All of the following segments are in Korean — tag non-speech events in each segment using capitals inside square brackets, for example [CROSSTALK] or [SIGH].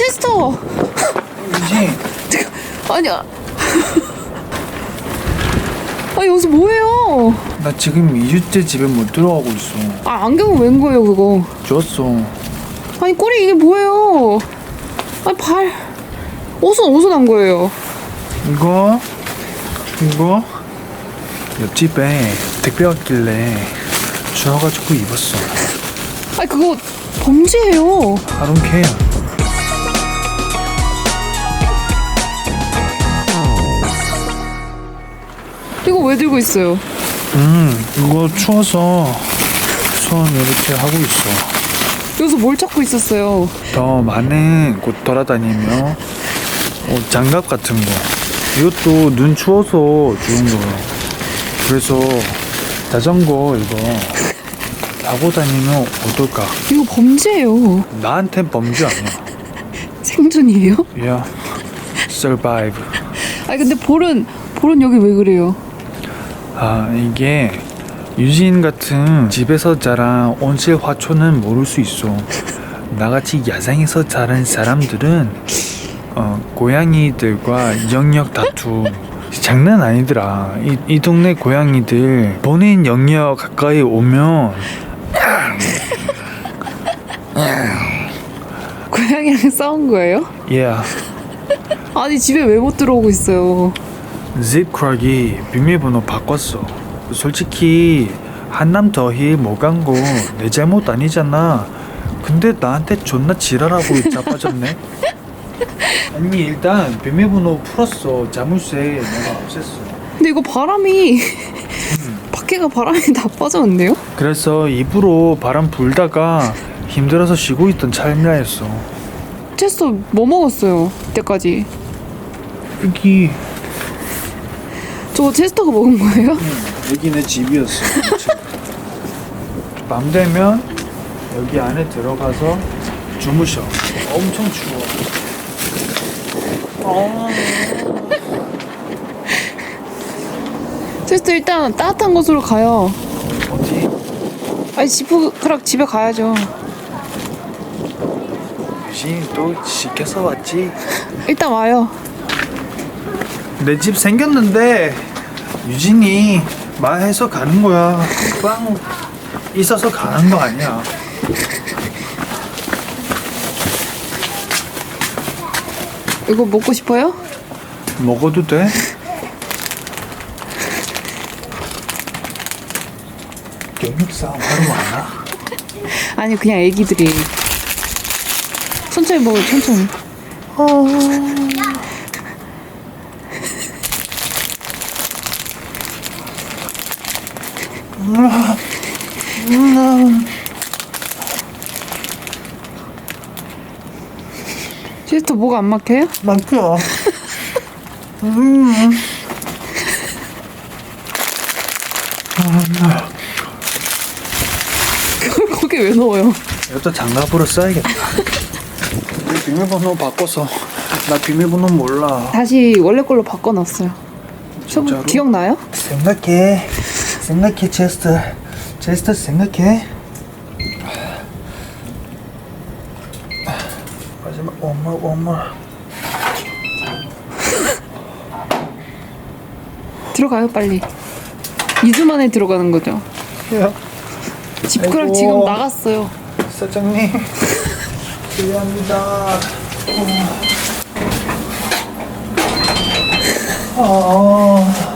체스터! 유진 아니야. [LAUGHS] 아, 여기서 뭐해요? 나 지금 2주째 집에 못 들어가고 있어 아, 안경은 웬 거예요, 그거? 줬어 아니, 꼬리 이게 뭐예요? 아니, 발. 옷은 어디서 난 거예요? 이거 이거 옆집에 택배 왔길래 주워가지고 입었어 아니, 그거 범죄예요. I don't care 이거 왜 들고 있어요? 음 이거 추워서 손 이렇게 하고 있어 여기서 뭘 찾고 있었어요? 더 많은 곳 돌아다니며 어, 장갑 같은 거 이것도 눈 추워서 주는 거야 그래서 자전거 이거 타고 다니면 어떨까 이거 범죄예요. 나한텐 범죄 아니야 [LAUGHS] 생존이에요? 야 survive 아니, 근데 볼은, 볼은 여기 왜 그래요? 아 이게 유진 같은 집에서 자란 온실 화초는 모를 수 있어 나같이 야생에서 자란 사람들은 어, 고양이들과 영역 다툼 장난 아니더라 이, 이 동네 고양이들 본인 영역 가까이 오면 고양이랑 싸운 거예요? yeah 아니, 집에 왜 못 들어오고 있어요? 짚크락이 비밀번호 바꿨어. 솔직히 한남 더힐 못간 거 내 잘못 아니잖아. 근데 나한테 존나 지랄하고 자빠졌네. [LAUGHS] 아니 일단 비밀번호 풀었어. 자물쇠 내가 없앴어. 근데 이거 바람이 밖에가 바람이 [LAUGHS] 나빠졌는데요? 그래서 입으로 바람 불다가 힘들어서 쉬고 있던 찰나였어. 체스터 뭐 먹었어요? 이때까지 여기 저거 체스터가 먹은 거예요? 여기 내 집이었어. 밤 되면 여기 안에 들어가서 주무셔. 엄청 추워. 체스터 일단 따뜻한 곳으로 가요 어디? 아니 지프크락 집에 가야죠 유진이 또 시켜서 왔지? 일단 와요 내 집 생겼는데 유진이 말해서 가는 거야. 빵 있어서 가는 거 아니야. 이거 먹고 싶어요? 먹어도 돼? 영육 싸움 하러 왔나? 아니 그냥 애기들이 천천히 먹어요 천천히 체스터 뭐가 안 막혀요? 막혀. 그걸 거기 왜 넣어요? 이것도 장갑으로 써야겠다. 내 비밀번호 바꿔서 나 비밀번호 몰라. 다시 원래 걸로 바꿔놨어요 진짜로? 기억나요? 생각해. 생각해, 체스터. 체스터 생각해. 마지막 원more, 원more. 들어가요 빨리 2주 만에 들어가는 거죠 야, 아이고. 지금 나갔어요 사장님. 실례합니다. 아.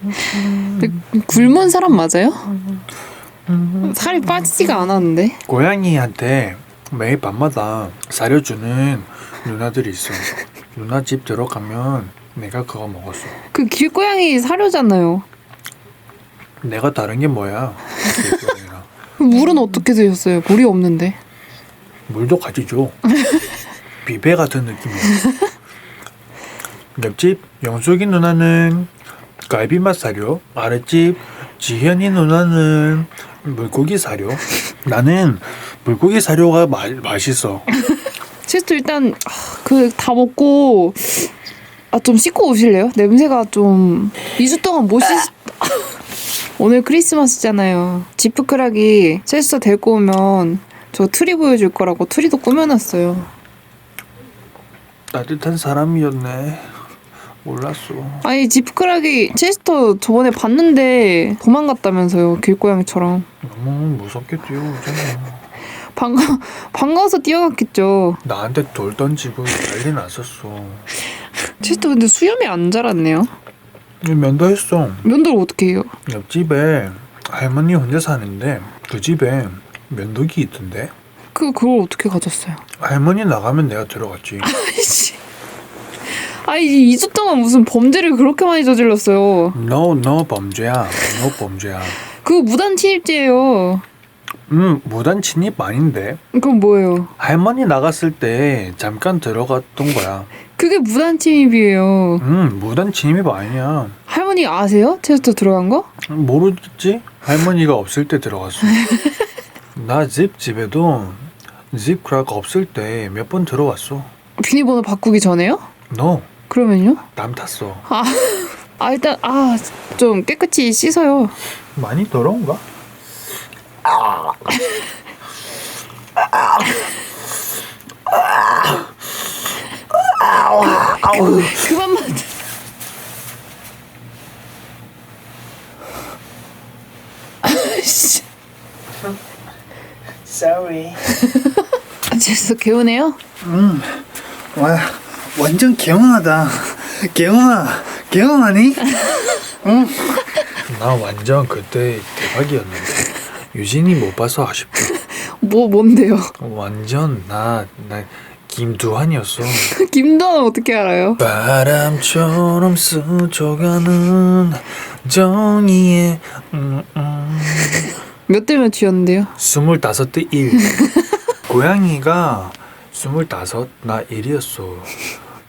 근데 굶은 사람 맞아요? 살이 빠지지가 않았는데 고양이한테 매일 밤마다 사려주는 누나들이 있어. 누나 집 들어가면 내가 그거 먹었어. 그 길고양이 사료잖아요 내가 다른 게 뭐야? 고양이랑. 그럼 [LAUGHS] 물은 어떻게 드셨어요? 물이 없는데 물도 같이 줘. [LAUGHS] 비배 같은 느낌이야. 옆집 영숙이 누나는 갈비 맛 사료, 아랫집 지현이 누나는 물고기 사료. 나는 물고기 사료가 마, 맛있어. [LAUGHS] 체스트 일단 그 다 먹고 아 좀 씻고 오실래요? 냄새가 좀 2주 동안 못 씻... [LAUGHS] 오늘 크리스마스잖아요. 지프크락이 체스터 데리고 오면 저 트리 보여줄 거라고 트리도 꾸며놨어요. 따뜻한 사람이었네. 몰랐어. 아니 지프크락이 체스터 저번에 봤는데 도망갔다면서요 길고양이처럼. 너무 무섭게 뛰어오잖아. 반가 반가워서 뛰어갔겠죠. 나한테 돌 던지고 난리 났었어. 체스터 근데 수염이 안 자랐네요. 면도 했어. 면도를 어떻게 해요? 옆집에 할머니 혼자 사는데 그 집에 면도기 있던데. 그 그걸 어떻게 가졌어요? 할머니 나가면 내가 들어갔지. [LAUGHS] 아이씨. 아니 2주 동안 무슨 범죄를 그렇게 많이 저질렀어요. No, no 범죄야. No 범죄야. 그거 무단 침입죄예요. 음, 무단 침입 아닌데. 그건 뭐예요? 할머니 나갔을 때 잠깐 들어갔던 거야. 그게 무단 침입이에요. 음, 무단 침입 아니야. 할머니 아세요? 체스터 들어간 거? 모르겠지? 할머니가 없을 때 들어갔어. [LAUGHS] 나 집 집에도 집 크락 없을 때 몇 번 들어왔어. 비밀번호 바꾸기 전에요? 너 그러면요? 남 탔어. 아 일단 아 좀 깨끗이 씻어요. 많이 더러운가? 그만만. 아이씨. Sorry. 아, 개운해요? 음, 와, 완전 개운하다. 개운아, 개운하니? 나 완전 그때 대박이었는데 유진이 못 봐서 아쉽다. 뭐 뭔데요? 완전 나 나 김두한이었어. [LAUGHS] 김도환 어떻게 알아요? 바람처럼 스쳐가는 정의의 음, 음. 몇대 몇이었는데요? 스물다섯 대 일. [LAUGHS] 고양이가 스물다섯 나 일이었어.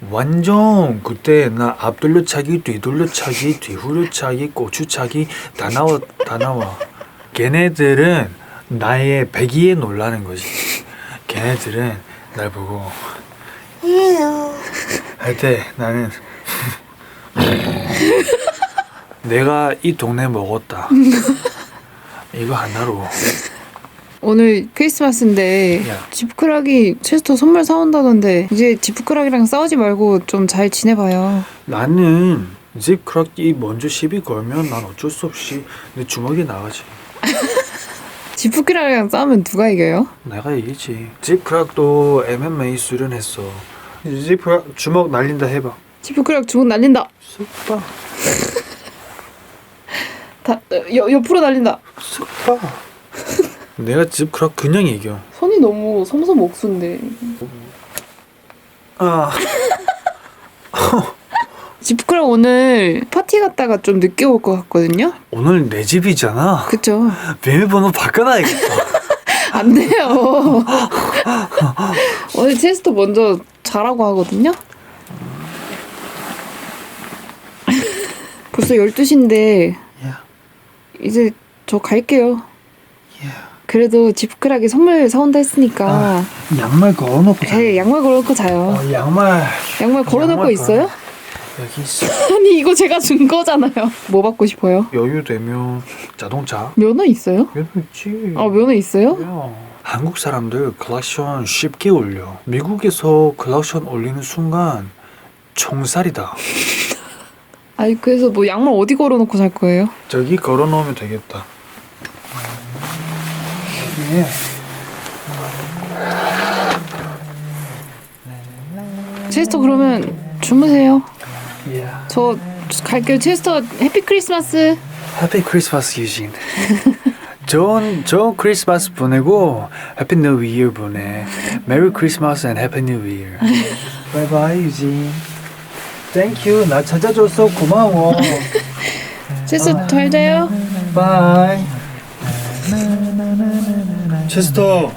완전 그때 나 앞돌려차기 뒤돌려차기 뒤후려차기 고추차기 다 나와 다 나와. 걔네들은 나의 배기에 놀라는 거지. 걔네들은 날 보고 할 때 나는 내가 이 동네 먹었다. 이거 하나로 오늘 크리스마스인데 야. 지프크락이 체스터 선물 사온다던데 이제 지프크락이랑 싸우지 말고 좀 잘 지내봐요. 나는 집 크락이 먼저 시비 걸면 난 어쩔 수 없이 내 주먹이 나가지. [LAUGHS] 지프크락이랑 싸우면 누가 이겨요? 내가 이기지. 집 크락도 MMA 수련했어. 집 크락 주먹 날린다 해봐. 지프크락 주먹 날린다. 쓱 봐. 다 여, 옆으로 날린다. 쓱 봐. 내가 집 크락 그냥 이겨. 손이 너무 섬섬 옥수인데. 아. [LAUGHS] 지프크락 오늘 파티 갔다가 좀 늦게 올 것 같거든요. 오늘 내 집이잖아. 그쵸? 비밀번호 바꿔놔야겠다. [LAUGHS] 안 돼요. [LAUGHS] 오늘 체스터 먼저 자라고 하거든요. 벌써 12시인데 야, 이제 저 갈게요. 야. 그래도 지프크락이 선물 사온다 했으니까 양말 걸어놓고 자. 에 양말 걸어놓고 자요. 어, 양말. 양말 걸어놓을 거 양말 있어요? 여기 있어. [LAUGHS] 아니 이거 제가 준 거잖아요. 뭐 받고 싶어요? 여유 되면 자동차. 면허 있어요? 면허 있지. 아 면허 있어요? 야, 한국 사람들 클락션 쉽게 올려. 미국에서 클락션 올리는 순간 총살이다. [LAUGHS] 아니 그래서 뭐 양말 어디 걸어놓고 잘 거예요? 저기 걸어놓으면 되겠다. 예. 체스터 그러면 주무세요. 야. 저 갈게요. 체스터 해피 크리스마스. 해피 크리스마스 유진. 좋은 좋은 크리스마스 보내고 해피 뉴 이어 보내. 메리 크리스마스 앤 해피 뉴 이어. [LAUGHS] 바이바이 유진. 땡큐. 나 찾아줘서 고마워. [LAUGHS] 체스터 잘 자요. 바이. 체스터.